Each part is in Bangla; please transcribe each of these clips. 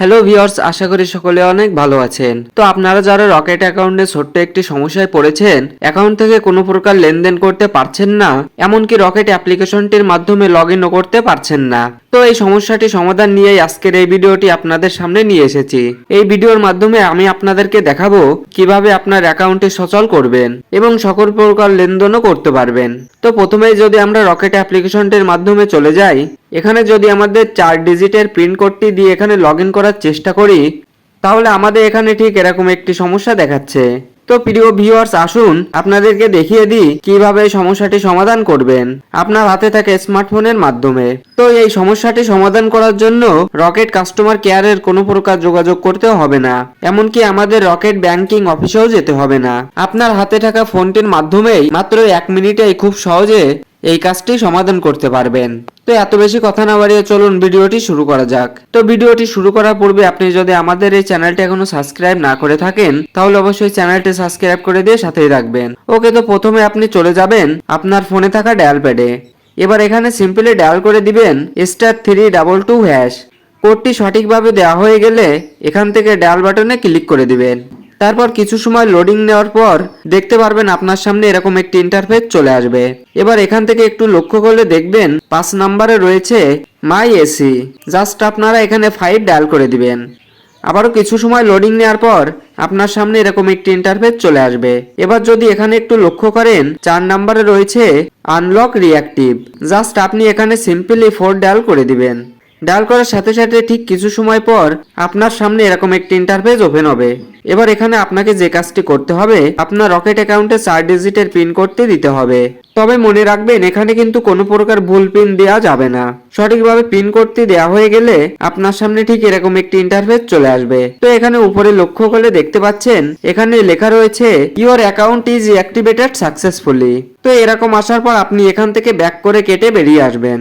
হ্যালো ভিওর্স আশা করি সকলে অনেক ভালো আছেন। তো আপনারা যারা রকেট অ্যাকাউন্টে ছোট্ট একটি সমস্যায় পড়েছেন অ্যাকাউন্ট থেকে কোনো প্রকার লেনদেন করতে পারছেন না, এমনকি রকেট অ্যাপ্লিকেশনটির মাধ্যমে লগ ইনও করতে পারছেন না। তো এই সমস্যাটি সমাধান নিয়েই আজকের এই ভিডিওটি আপনাদের সামনে নিয়ে এসেছি। এই ভিডিওর মাধ্যমে আমি আপনাদেরকে দেখাবো কীভাবে আপনার অ্যাকাউন্টে সচল করবেন এবং সকল প্রকার লেনদেনও করতে পারবেন। তো প্রথমেই যদি আমরা রকেট অ্যাপ্লিকেশনটির মাধ্যমে চলে যাই এখানে যদি আমাদের চার ডিজিটের প্রিন্ট কোডটি দিয়ে এখানে লগ করার চেষ্টা করি, তাহলে আমাদের এখানে ঠিক এরকম একটি সমস্যা দেখাচ্ছে। তো প্রিয় ভিউয়ার্স আসুন আপনাদেরকে দেখিয়ে দিই কীভাবে এই সমস্যাটি সমাধান করবেন। আপনার হাতে থাকে স্মার্টফোনের মাধ্যমে। তো এই সমস্যাটি সমাধান করার জন্য রকেট কাস্টমার কেয়ারের কোনো প্রকার যোগাযোগ করতে হবে না। এমনকি আমাদের রকেট ব্যাংকিং অফিসেও যেতে হবে না। আপনার হাতে থাকা ফোনটির মাধ্যমেই মাত্র এক মিনিটেই খুব সহজে এই কাজটি সমাধান করতে পারবেন। তো এত বেশি কথা না বাড়িয়ে চলুন ভিডিওটি শুরু করা যাক। তো ভিডিওটি শুরু করার পূর্বে আপনি যদি আমাদের এই চ্যানেলটি এখনও সাবস্ক্রাইব না করে থাকেন, তাহলে অবশ্যই চ্যানেলটি সাবস্ক্রাইব করে দিয়ে সাথেই রাখবেন ওকে, তো প্রথমে আপনি চলে যাবেন আপনার ফোনে থাকা ডায়াল প্যাডে। এবার এখানে সিম্পলি ডায়াল করে দিবেন star three double two hash. কোডটি সঠিকভাবে দেওয়া হয়ে গেলে এখান থেকে ডায়াল বাটনে ক্লিক করে দিবেন। তারপর কিছু সময় লোডিং নেওয়ার পর দেখতে পারবেন আপনার সামনে এরকম একটি ইন্টারফেস চলে আসবে। এবার এখান থেকে একটু লক্ষ্য করলে দেখবেন পাঁচ নাম্বারে রয়েছে মাই এসি জাস্ট আপনারা এখানে ফাইভ ডায়াল করে দিবেন। আবারও কিছু সময় লোডিং নেওয়ার পর আপনার সামনে এরকম একটি ইন্টারফেস চলে আসবে। এবার যদি এখানে একটু লক্ষ্য করেন, চার নাম্বারে রয়েছে আনলক রিঅ্যাক্টিভ জাস্ট আপনি এখানে সিম্পলি ফোর ডায়াল করে দিবেন। ডায়াল করার সাথে সাথে ঠিক কিছু সময় পর আপনার সামনে এরকম একটি ইন্টারফেস ওপেন হবে। এবার এখানে আপনাকে যে কাজটি করতে হবে, আপনার রকেট অ্যাকাউন্টে চার ডিজিটের পিন করতে দিতে হবে। তবে মনে রাখবেন, এখানে কিন্তু কোনো প্রকার ভুল পিন দেওয়া যাবে না। সঠিকভাবে পিন করতে দেওয়া হয়ে গেলে আপনার সামনে ঠিক এরকম একটি ইন্টারফেস চলে আসবে। তো এখানে উপরে লক্ষ্য করলে দেখতে পাচ্ছেন, এখানে লেখা রয়েছে your account is activated successfully তো এরকম আসার পর আপনি এখান থেকে ব্যাক করে কেটে বেরিয়ে আসবেন।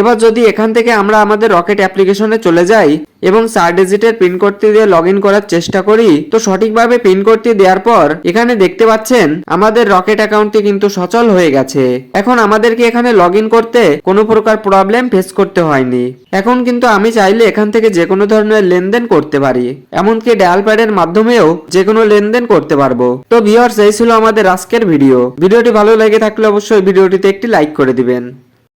এবার যদি এখান থেকে আমরা আমাদের রকেট অ্যাপ্লিকেশনে চলে যাই এবং চার ডিজিটের পিন কোডটি দিয়ে লগ করার চেষ্টা করি, তো সঠিকভাবে পিন কোডটি দেওয়ার পর এখানে দেখতে পাচ্ছেন আমাদের রকেট অ্যাকাউন্টটি কিন্তু সচল হয়ে গেছে। এখন আমাদেরকে এখানে লগ করতে কোনো প্রকার প্রবলেম ফেস করতে হয়নি। এখন কিন্তু আমি চাইলে এখান থেকে যে কোনো ধরনের লেনদেন করতে পারি। এমনকি ডায়াল প্যাডের মাধ্যমেও যে কোনো লেনদেন করতে পারব। তো ভিউয়ার্স, এই ছিল আমাদের আজকের ভিডিও। ভিডিওটি ভালো লেগে থাকলে অবশ্যই ভিডিওটিতে একটি লাইক করে দিবেন।